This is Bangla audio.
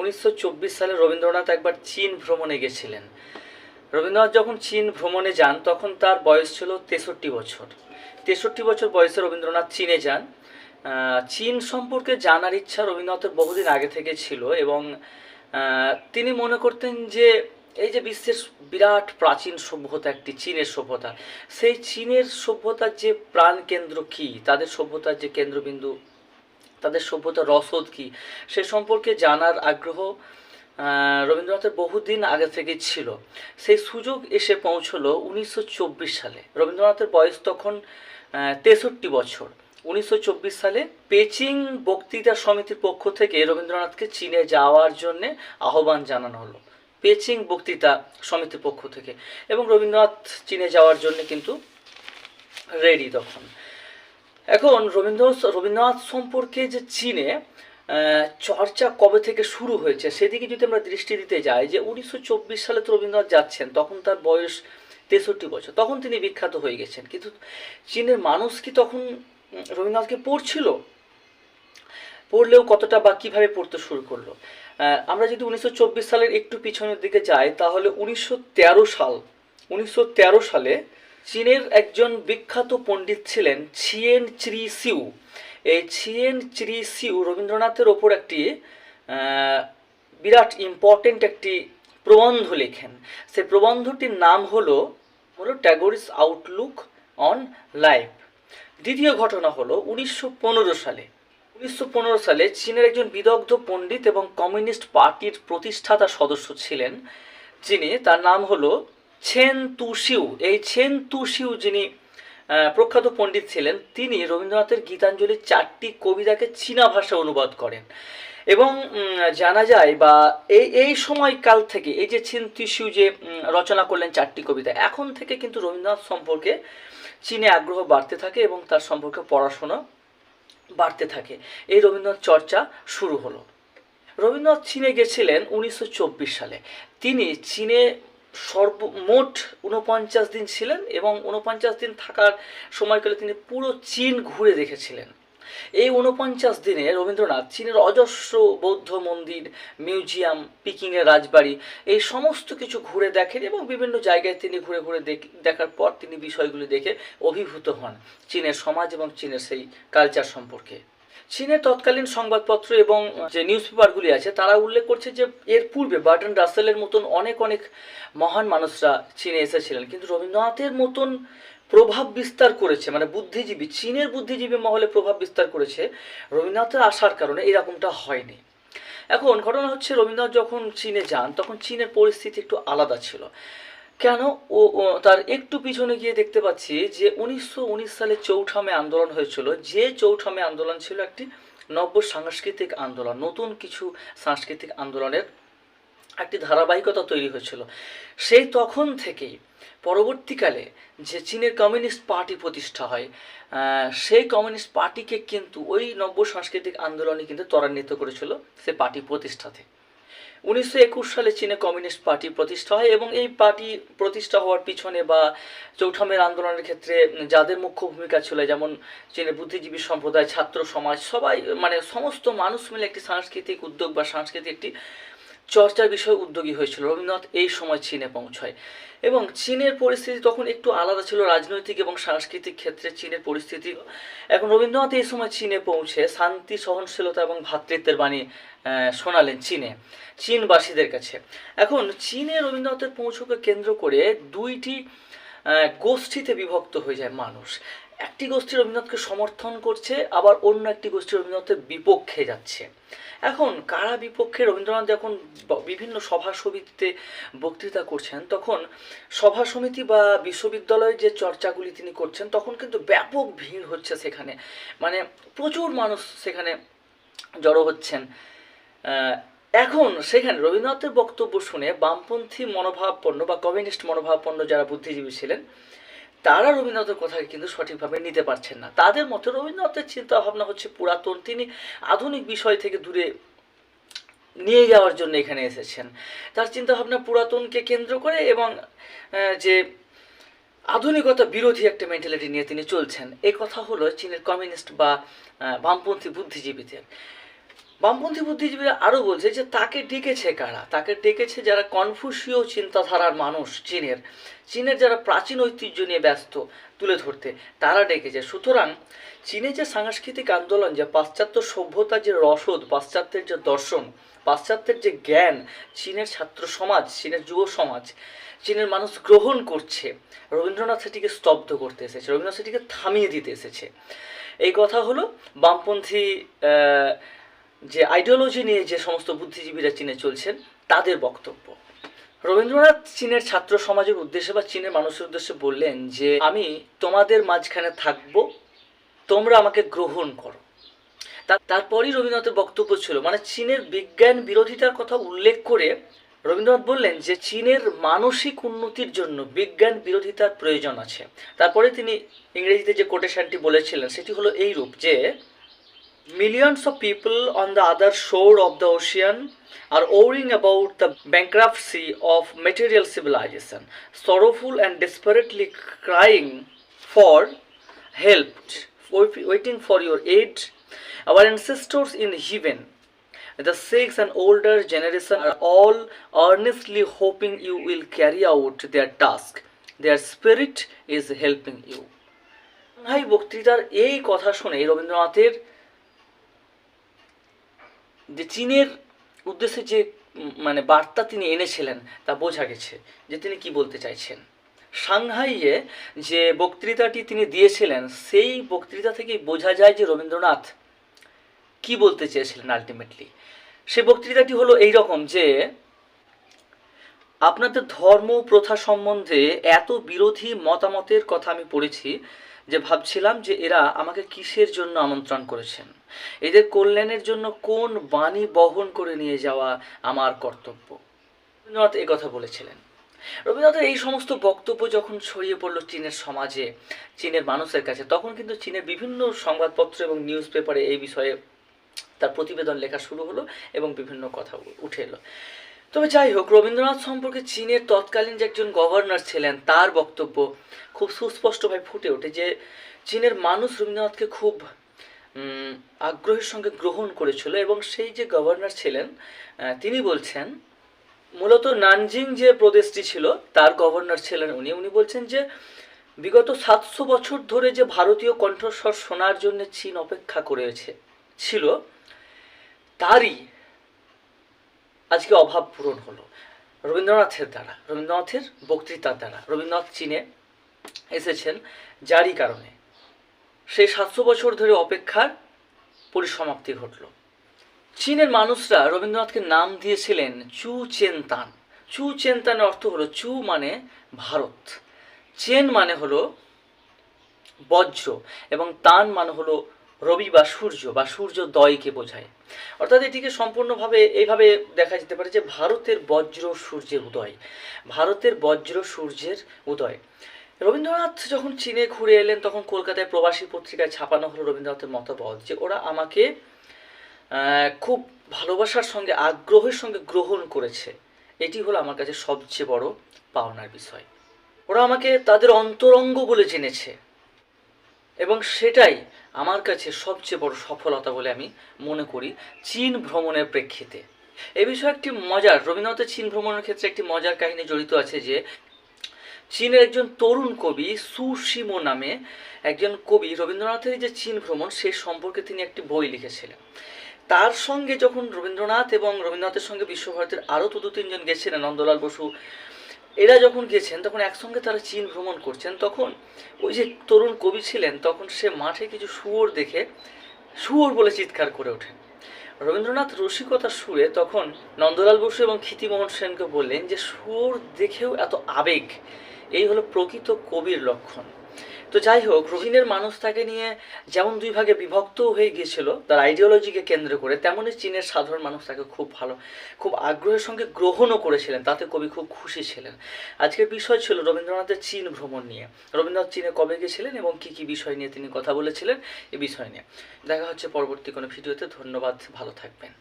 উনিশশো চব্বিশ সালে রবীন্দ্রনাথ একবার চীন ভ্রমণে গেছিলেন। রবীন্দ্রনাথ যখন চীন ভ্রমণে যান, তখন তার বয়স ছিল তেষট্টি বছর। তেষট্টি বছর বয়সে রবীন্দ্রনাথ চীনে যান। চীন সম্পর্কে জানার ইচ্ছা রবীন্দ্রনাথের বহুদিন আগে থেকে ছিল এবং তিনি মনে করতেন যে এই যে বিশ্বের বিরাট প্রাচীন সভ্যতা একটি চীনের সভ্যতা, সেই চীনের সভ্যতার যে প্রাণকেন্দ্র কী, তাদের সভ্যতার যে কেন্দ্রবিন্দু তাদের সভ্যতার রসদ কি? সে সম্পর্কে জানার আগ্রহ রবীন্দ্রনাথের বহুদিন আগে থেকে ছিল। সেই সুযোগ এসে পৌঁছলো উনিশশো চব্বিশ সালে। রবীন্দ্রনাথের বয়স তখন তেষট্টি বছর। উনিশশো চব্বিশ সালে পেচিং বক্তৃতা সমিতির পক্ষ থেকে রবীন্দ্রনাথকে চীনে যাওয়ার জন্যে আহ্বান জানানো হলো। পেচিং বক্তৃতা সমিতির পক্ষ থেকে। এবং রবীন্দ্রনাথ চীনে যাওয়ার জন্য কিন্তু রেডি তখন। এখন রবীন্দ্র রবীন্দ্রনাথ সম্পর্কে যে চীনে চর্চা কবে থেকে শুরু হয়েছে সেদিকে যদি আমরা দৃষ্টি দিতে যাই যে উনিশশো চব্বিশ সালে তো রবীন্দ্রনাথ যাচ্ছেন, তখন তার বয়স তেষট্টি বছর, তখন তিনি বিখ্যাত হয়ে গেছেন। কিন্তু চীনের মানুষ কি তখন রবীন্দ্রনাথকে পড়ছিল? পড়লেও কতটা বা কীভাবে পড়তে শুরু করল? আমরা যদি উনিশশো চব্বিশ সালের একটু পিছনের দিকে যাই, তাহলে উনিশশো তেরো সাল, উনিশশো তেরো সালে চীনের একজন বিখ্যাত পণ্ডিত ছিলেন ছিয়েন চিরি সিউ এই ছিয়েন চিরি সিউ রবীন্দ্রনাথের ওপর একটি বিরাট ইম্পর্টেন্ট একটি প্রবন্ধ লেখেন। সেই প্রবন্ধটির নাম হলো হলো ট্যাগোরিস আউটলুক অন লাইফ। দ্বিতীয় ঘটনা হলো উনিশশো সালে। উনিশশো পনেরো সালে চীনের একজন বিদগ্ধ পণ্ডিত এবং কমিউনিস্ট পার্টির প্রতিষ্ঠাতা সদস্য ছিলেন, যিনি তার নাম হলো ছেন তুশিউ এই ছেন তুশিউ যিনি প্রখ্যাত পণ্ডিত ছিলেন, তিনি রবীন্দ্রনাথের গীতাঞ্জলির চারটি কবিতাকে চীনা ভাষায় অনুবাদ করেন। এবং জানা যায় বা এই এই সময়কাল থেকে এই যে ছিন তুশিউ যে রচনা করলেন চারটি কবিতা, এখন থেকে কিন্তু রবীন্দ্রনাথ সম্পর্কে চীনে আগ্রহ বাড়তে থাকে এবং তার সম্পর্কে পড়াশোনা বাড়তে থাকে। এই রবীন্দ্রনাথ চর্চা শুরু হলো। রবীন্দ্রনাথ চীনে গেছিলেন উনিশশো চব্বিশ সালে। তিনি চীনে সর্বমোট উনপঞ্চাশ দিন ছিলেন এবং উনপঞ্চাশ দিন থাকার সময়কালে তিনি পুরো চীন ঘুরে দেখেছিলেন। এই উনপঞ্চাশ দিনে রবীন্দ্রনাথ চীনের অজস্র বৌদ্ধ মন্দির, মিউজিয়াম, পিকিংয়ের রাজবাড়ি, এই সমস্ত কিছু ঘুরে দেখেন এবং বিভিন্ন জায়গায় তিনি ঘুরে ঘুরে দেখ- দেখার পর তিনি বিষয়গুলি দেখে অভিভূত হন চীনের সমাজ এবং চীনের সেই কালচার সম্পর্কে। চীনের তৎকালীন সংবাদপত্র এবং যে নিউজ পেপারগুলি আছে, তারা উল্লেখ করছে যে এর পূর্বে বার্টন রাসেলের মতন অনেক অনেক মহান মানুষরা চীনে এসেছিলেন। কিন্তু রবীন্দ্রনাথের মতন প্রভাব বিস্তার করেছে মানে বুদ্ধিজীবী, চীনের বুদ্ধিজীবী মহলে প্রভাব বিস্তার করেছে রবীন্দ্রনাথের আসার কারণে এরকমটা হয়নি। এখন ঘটনা হচ্ছে, রবীন্দ্রনাথ যখন চীনে যান, তখন চীনের পরিস্থিতি একটু আলাদা ছিল। কেন ও তার একটু পিছনে গিয়ে দেখতে পাচ্ছি যে উনিশশো উনিশ সালে চৌঠা মে আন্দোলন হয়েছিল। যে চৌঠা মে আন্দোলন ছিল একটি নব্য সাংস্কৃতিক আন্দোলন, নতুন কিছু সাংস্কৃতিক আন্দোলনের একটি ধারাবাহিকতা তৈরি হয়েছিল। সেই তখন থেকেই পরবর্তীকালে যে চীনের কমিউনিস্ট পার্টি প্রতিষ্ঠা হয় সেই কমিউনিস্ট পার্টিকে কিন্তু ওই নব্য সাংস্কৃতিক আন্দোলনে কিন্তু ত্বরান্বিত করেছিল সে পার্টি প্রতিষ্ঠাতে। উনিশশো একুশ সালে চীনে কমিউনিস্ট পার্টি প্রতিষ্ঠা হয় এবং এই পার্টি প্রতিষ্ঠা হওয়ার পিছনে বা চৌঠামের আন্দোলনের ক্ষেত্রে যাদের মুখ্য ভূমিকা ছিল, যেমন চীনের বুদ্ধিজীবী সম্প্রদায়, ছাত্র সমাজ, সবাই মানে সমস্ত মানুষ মিলে একটি সাংস্কৃতিক উদ্যোগ বা সাংস্কৃতিক একটি চর্চার বিষয়ে উদ্যোগী হয়েছিল। রবীন্দ্রনাথ এই সময় চীনে পৌঁছয়। এবং চীনের পরিস্থিতি তখন একটু আলাদা ছিল রাজনৈতিক এবং সাংস্কৃতিক ক্ষেত্রে চীনের পরিস্থিতি। এখন রবীন্দ্রনাথ এই সময় চীনে পৌঁছে শান্তি, সহনশীলতা এবং ভ্রাতৃত্বের বাণী শোনালেন চীনে, চীনবাসীদের কাছে। এখন চীনে রবীন্দ্রনাথের পৌঁছকে কেন্দ্র করে দুইটি গোষ্ঠীতে বিভক্ত হয়ে যায় মানুষ। একটি গোষ্ঠী রবীন্দ্রনাথকে সমর্থন করছে, আবার অন্য একটি গোষ্ঠী রবীন্দ্রনাথের বিপক্ষে যাচ্ছে। এখন কারা বিপক্ষে? রবীন্দ্রনাথ যখন বিভিন্ন সভা সমিতিতে বক্তৃতা করছেন, তখন সভা সমিতি বা বিশ্ববিদ্যালয়ের যে চর্চাগুলি তিনি করছেন, তখন কিন্তু ব্যাপক ভিড় হচ্ছে সেখানে। মানে প্রচুর মানুষ সেখানে জড়ো হচ্ছেন। এখন সেখানে রবীন্দ্রনাথের বক্তব্য শুনে বামপন্থী মনোভাবপন্ন বা কমিউনিস্ট মনোভাবপন্ন যারা বুদ্ধিজীবী ছিলেন তারা রবীন্দ্রনাথের কথাকে কিন্তু সঠিকভাবে নিতে পারছেন না। তাদের মতে রবীন্দ্রনাথের চিন্তা ভাবনা হচ্ছে পুরাতন। তিনি আধুনিক বিষয় থেকে দূরে নিয়ে যাওয়ার জন্য এখানে এসেছেন। তার চিন্তা ভাবনা পুরাতনকে কেন্দ্র করে এবং যে আধুনিকতা বিরোধী একটা মেন্টালিটি নিয়ে তিনি চলছেন। এই কথা হলো চীনের কমিউনিস্ট বা বামপন্থী বুদ্ধিজীবীদের। বামপন্থী বুদ্ধিজীবীরা আরও বলছে যে তাকে ডেকেছে কারা? তাকে ডেকেছে যারা কনফুসীয় চিন্তাধারার মানুষ চীনের। চীনের যারা প্রাচীন ঐতিহ্য নিয়ে ব্যস্ত তুলে ধরতে, তারা ডেকেছে। সুতরাং চীনে যে সাংস্কৃতিক আন্দোলন, যে পাশ্চাত্য সভ্যতার যে রসদ, পাশ্চাত্যের যে দর্শন, পাশ্চাত্যের যে জ্ঞান, চীনের ছাত্র সমাজ, চীনের যুব সমাজ, চীনের মানুষ গ্রহণ করছে, রবীন্দ্রনাথ সেটিকে স্তব্ধ করতে এসেছে, রবীন্দ্রনাথ সেটিকে থামিয়ে দিতে এসেছে। এই কথা হলো বামপন্থী যে আইডিওলজি নিয়ে যে সমস্ত বুদ্ধিজীবীরা চীনে চলছেন, তাদের বক্তব্য। রবীন্দ্রনাথ চীনের ছাত্র সমাজের উদ্দেশ্যে বা চীনের মানুষের উদ্দেশ্যে বললেন যে, আমি তোমাদের মাঝখানে থাকব, তোমরা আমাকে গ্রহণ করো। তারপরই রবীন্দ্রনাথের বক্তব্য ছিল। মানে চীনের বিজ্ঞান বিরোধিতার কথা উল্লেখ করে রবীন্দ্রনাথ বললেন যে, চীনের মানসিক উন্নতির জন্য বিজ্ঞান বিরোধিতার প্রয়োজন আছে। তারপরে তিনি ইংরেজিতে যে কোটেশনটি বলেছিলেন, সেটি হলো এই রূপ যে Millions of people on the other shore of the ocean are worrying about the bankruptcy of material civilization, sorrowful and desperately crying for help, waiting for your aid. Our ancestors in heaven, the six and older generation are all earnestly hoping you will carry out their task. Their spirit is helping you. ভাই বক্তৃতার এই কথা শুনে রবীন্দ্রনাথের যে চীনের উদ্দেশ্যে যে মানে বার্তা তিনি এনেছিলেন, তা বোঝা গেছে যে তিনি কি বলতে চাইছেন। সাংহাইয়ে যে বক্তৃতাটি তিনি দিয়েছিলেন, সেই বক্তৃতা থেকেই বোঝা যায় যে রবীন্দ্রনাথ কি বলতে চেয়েছিলেন আলটিমেটলি সেই বক্তৃতাটি হলো এই রকম যে, আপনাদের ধর্ম প্রথা সম্বন্ধে এত বিরোধী মতামতের কথা আমি পড়েছি যে ভাবছিলাম যে এরা আমাকে কিসের জন্য আমন্ত্রণ করেছেন। এদের কল্যাণের জন্য কোন বাণী বহন করে নিয়ে যাওয়া আমার কর্তব্য? রবীন্দ্রনাথ কথা বলেছিলেন। রবীন্দ্রনাথের এই সমস্ত বক্তব্য যখন ছড়িয়ে পড়ল চীনের সমাজে, চীনের মানুষের কাছে, তখন কিন্তু চীনের বিভিন্ন সংবাদপত্র এবং নিউজ পেপারে এই বিষয়ে তার প্রতিবেদন লেখা শুরু হলো এবং বিভিন্ন কথা উঠে এলো। তবে যাই হোক রবীন্দ্রনাথ সম্পর্কে চীনের তৎকালীন যে একজন গভর্নর ছিলেন, তার বক্তব্য খুব সুস্পষ্টভাবে ফুটে ওঠে যে চীনের মানুষ রবীন্দ্রনাথকে খুব আগ্রহের সঙ্গে গ্রহণ করেছিল এবং সেই যে গভর্নর ছিলেন তিনি বলছেন, মূলত নানজিং যে প্রদেশটি ছিল, তার গভর্নর ছিলেন উনি। উনি বলছেন যে, বিগত সাতশো বছর ধরে যে ভারতীয় কণ্ঠস্বর শোনার জন্য চীন অপেক্ষা করেছে, ছিল, তারই আজকে অভাব পূরণ হলো। রবীন্দ্রনাথের দ্বারা, রবীন্দ্রনাথের বক্তৃতার দ্বারা, রবীন্দ্রনাথ চীনে এসেছেন যারই কারণে। সেই সাতশো বছর ধরে অপেক্ষার পরিসমাপ্তি ঘটল। চীনের মানুষরা রবীন্দ্রনাথকে নাম দিয়েছিলেন চু চেন তান চু চেনতানের অর্থ হলো চু মানে ভারত। চেন মানে হলো বজ্র এবং তান মানে হলো রবি বা সূর্য বা সূর্য দয়কে বোঝায়। অর্থাৎ এটিকে সম্পূর্ণভাবে এইভাবে দেখা যেতে পারে যে ভারতের বজ্র সূর্যের উদয়। ভারতের বজ্র সূর্যের উদয়। রবীন্দ্রনাথ যখন চীনে ঘুরে এলেন, তখন কলকাতায় প্রবাসী পত্রিকায় ছাপানো হলো রবীন্দ্রনাথের মতবাদ যে ওরা আমাকে খুব ভালোবাসার সঙ্গে, আগ্রহের সঙ্গে গ্রহণ করেছে। এটি হলো আমার কাছে সবচেয়ে বড় পাওনার বিষয়। ওরা আমাকে তাদের অন্তরঙ্গ বলে জেনেছে। এবং সেটাই আমার কাছে সবচেয়ে বড় সফলতা বলে আমি মনে করি চীন ভ্রমণের প্রেক্ষিতে। এ বিষয়ে একটি মজার রবীন্দ্রনাথের চীন ভ্রমণের ক্ষেত্রে একটি মজার কাহিনী জড়িত আছে যে, চীনের একজন তরুণ কবি সুশিমো নামে একজন কবি রবীন্দ্রনাথের যে চীন ভ্রমণ, সে সম্পর্কে তিনি একটি বই লিখেছিলেন। তার সঙ্গে যখন রবীন্দ্রনাথ এবং রবীন্দ্রনাথের সঙ্গে বিশ্বভারতীর আরও দু তিনজন গেছিলেন, নন্দলাল বসু এরা যখন গেছেন, তখন একসঙ্গে তারা চীন ভ্রমণ করছেন, তখন ওই যে তরুণ কবি ছিলেন, তখন সে মাঠে কিছু শুয়োর দেখে, শুয়োর বলে চিৎকার করে ওঠেন। রবীন্দ্রনাথ রসিকতার সুরে তখন নন্দলাল বসু এবং ক্ষিতিমোহন সেনকে বললেন যে সুর দেখেও এত আবেগ, এই হলো প্রকৃত কবির লক্ষণ। তো যাই হোক চীনের মানুষ তাকে নিয়ে যেমন দুই ভাগে বিভক্ত হয়ে গিয়েছিল, তার আইডিওলজিকে কেন্দ্র করে তেমনই চীনের সাধারণ মানুষ তাকে খুব ভালো, খুব আগ্রহের সঙ্গে গ্রহণও করেছিলেন, তাতে কবি খুব খুশি ছিলেন। আজকের বিষয় ছিল রবীন্দ্রনাথের চীন ভ্রমণ নিয়ে। রবীন্দ্রনাথ চীনে কবে গেছিলেন এবং কি কি বিষয় নিয়ে তিনি কথা বলেছিলেন এই বিষয় নিয়ে। দেখা হচ্ছে পরবর্তী কোনো ভিডিওতে, ধন্যবাদ, ভালো থাকবেন।